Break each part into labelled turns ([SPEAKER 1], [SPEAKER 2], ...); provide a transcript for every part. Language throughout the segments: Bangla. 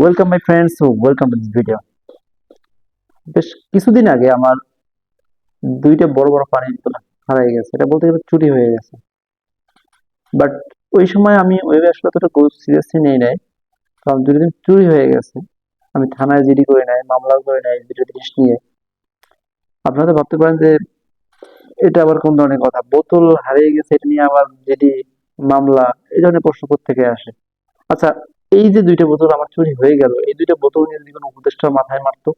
[SPEAKER 1] Welcome my friends welcome to this video বেশ কিছুদিন আগে আমার দুইটা বড় বড় গেছে। এটা বলতে গেলে চুরি হয়ে গেছে। বাট ওই সময় আমি ওইভাবে আসলে অতটা সিরিয়াসলি নেই নাই। কারণ দুটো দিন চুরি হয়ে গেছে। আমি থানায় জিডি করে নাই, মামলা করে নাই, দুটো জিনিস নিয়ে। আপনারা তো ভাবতে পারেন যে এটা আবার কোন ধরনের কথা? বোতল হারিয়ে গেছে, এটা নিয়ে আবার জিডি মামলা, এই ধরনের প্রশ্ন থেকে আসে। আচ্ছা এই যে দুইটা বোতল আমার চুরি হয়ে গেল, এই দুইটা বোতল নিয়ে যদি কোনো উপদেষ্টা মাথায় মারতো,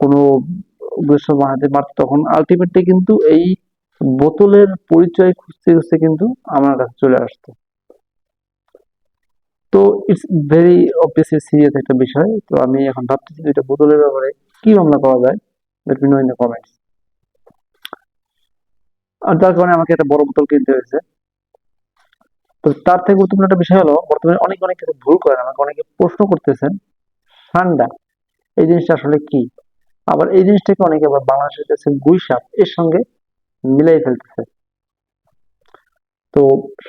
[SPEAKER 1] কোনো উপদেষ্টা মাথায় মারতো তখন আলটিমেটলি কিন্তু এই বোতলের পরিচয় খুঁজতে খুঁজতে কিন্তু আমার কাছে চলে আসতো। তো ইটস ভেরি অবভিয়াসলি সিরিয়াস একটা বিষয়। তো আমি এখন ভাবতেছি দুইটা বোতলের ব্যাপারে কি মামলা করা যায় let me know in the comments আর তার কারণে আমাকে একটা বড় বোতল কিনতে হয়েছে। তো তার থেকে গুরুত্বপূর্ণ একটা বিষয় হলো, বর্তমানে অনেক অনেক কিছু ভুল করেন আমাকে অনেকে প্রশ্ন করতেছেন, ঠান্ডা, এই জিনিসটা আসলে কি? আবার এই জিনিসটাকে অনেকে আবার বাংলাদেশের কাছে গুইসাপ এর সঙ্গে মিলাই ফেলতেছে। তো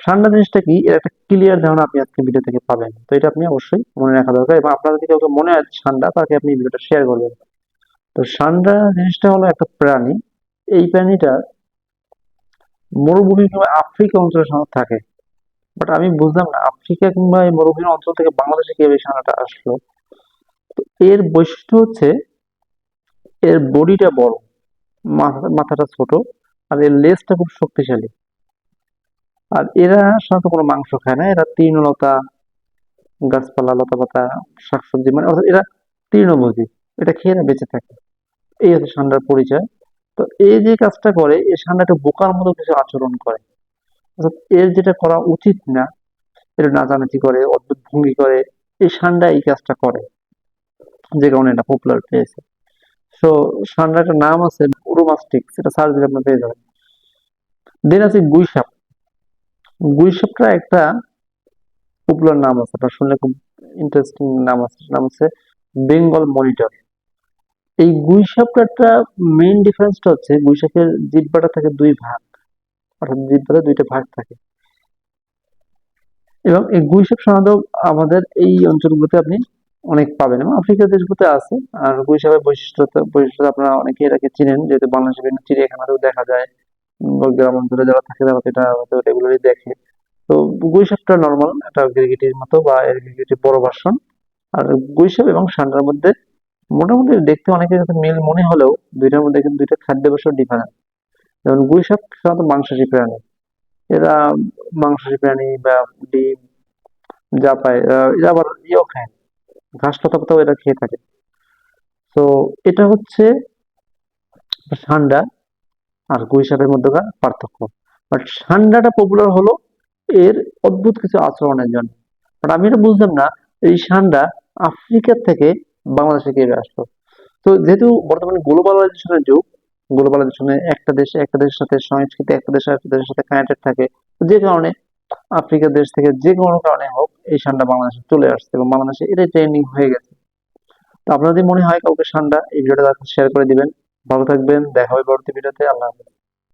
[SPEAKER 1] ঠান্ডা জিনিসটা কি? এর একটা ক্লিয়ার ধারণা আপনি আজকে ভিডিও থেকে পাবেন। তো এটা আপনি অবশ্যই মনে রাখা দরকার এবং আপনার যদি কাউকে মনে হয় ঠান্ডা, তাকে আপনি ভিডিওটা শেয়ার করবেন। তো ঠান্ডা জিনিসটা হলো একটা প্রাণী। এই প্রাণীটা মরুভূমি আফ্রিকা অঞ্চলের সঙ্গে থাকে। বাট আমি বুঝলাম না, আফ্রিকা কিংবা এই মরুভূমি অঞ্চল থেকে বাংলাদেশে কীভাবে সানাটা আসলো? এর বৈশিষ্ট্য হচ্ছে, এর বডিটা বড়, মাথা, মাথাটা ছোট, আর এর লেজটা খুব শক্তিশালী। আর এরা সাধারণত কোনো মাংস খায় না, এরা তৃণলতা গাছপালা, লতা পাতা, শাকসবজি মানে অর্থাৎ এরা তৃণভোজী, এটা খেয়ে এরা বেঁচে থাকে। এই হচ্ছে ষান্ডার পরিচয়। তো এই যে কাজটা করে, এই ষান্ডাটা বোকার মতো কিছু আচরণ করে। অর্থাৎ এর যেটা করা উচিত না, এটা নাচানাচি করে, অদ্ভুত ভঙ্গি করে, এই সান্ডা এই কাজটা করে, যে কারণে এটা পপুলার পেয়েছে। সো সান্ডা একটা নাম আছে উরোমাস্টিক সেটা সার্চ দিলে আপনি পেয়ে যাবেন। দেন আছে গুইসাপ গুইসাপটা একটা পপুলার নাম আছে, আপনার শুনলে খুব ইন্টারেস্টিং নাম আছে, নাম হচ্ছে বেঙ্গল মনিটর এই গুইসাপটা একটা মেইন ডিফারেন্সটা হচ্ছে গুইসাপের জিব্বাটা থাকে দুই ভাগ। অর্থাৎ দুইটা ভাগ থাকে। এবং এই গুইসাপ সাধারণত আমাদের এই অঞ্চলগুলোতে আপনি অনেক পাবেন এবং আফ্রিকার দেশগুলোতে আছে। আর গুইসাপের বৈশিষ্ট্য বৈশিষ্ট্য আপনারা অনেকে এটাকে চিনেন, যেহেতু বাংলাদেশের বিভিন্ন চিড়িয়াখানাতেও দেখা যায় গ্রাম অঞ্চলে যারা থাকে তারা এটা, হয়তো রেগুলারই দেখে। তো গুইসাপটা নর্মাল একটা গ্রিগিটির মতো বা গিরগিটির বড় ভার্সন আর গুইসাপ এবং সান্ডার মধ্যে মোটামুটি দেখতে অনেকের কাছে মিল মনে হলেও দুইটার মধ্যে কিন্তু দুইটা খাদ্যাভ্যাসও ডিফারেন্ট যেমন গুইসাপ সাধারণত মাংসাশী প্রাণী। এরা মাংসাশী প্রাণী বা ডিম যা পায় এরা আবার ইয়েও খায়। ঘাস পাতাও এরা খেয়ে থাকে। তো এটা হচ্ছে ঠান্ডা আর গুইসাপের মধ্যকার পার্থক্য। বাট ঠান্ডাটা পপুলার হলো এর অদ্ভুত কিছু আচরণের জন্য। বাট আমি এটা বুঝলাম না, এই ঠান্ডা আফ্রিকার থেকে বাংলাদেশে কীভাবে আসলো? তো যেহেতু বর্তমানে গ্লোবালাইজেশনের যুগ গ্লোবালাইজেশনে একটা দেশে একটা দেশের সাথে সংস্কৃতি, একটা দেশে একটা দেশের সাথে কানেক্টেড থাকে। যে কারণে আফ্রিকার দেশ থেকে যে কোনো কারণে হোক এই সান্ডা বাংলাদেশে চলে আসছে এবং বাংলাদেশে এটাই ট্রেনিং হয়ে গেছে। তো আপনার যদি মনে হয় কাউকে সান্ডা এই ভিডিওটা শেয়ার করে দিবেন। ভালো থাকবেন, দেখা হবে পরবর্তী ভিডিওতে। আল্লাহ হাফেজ।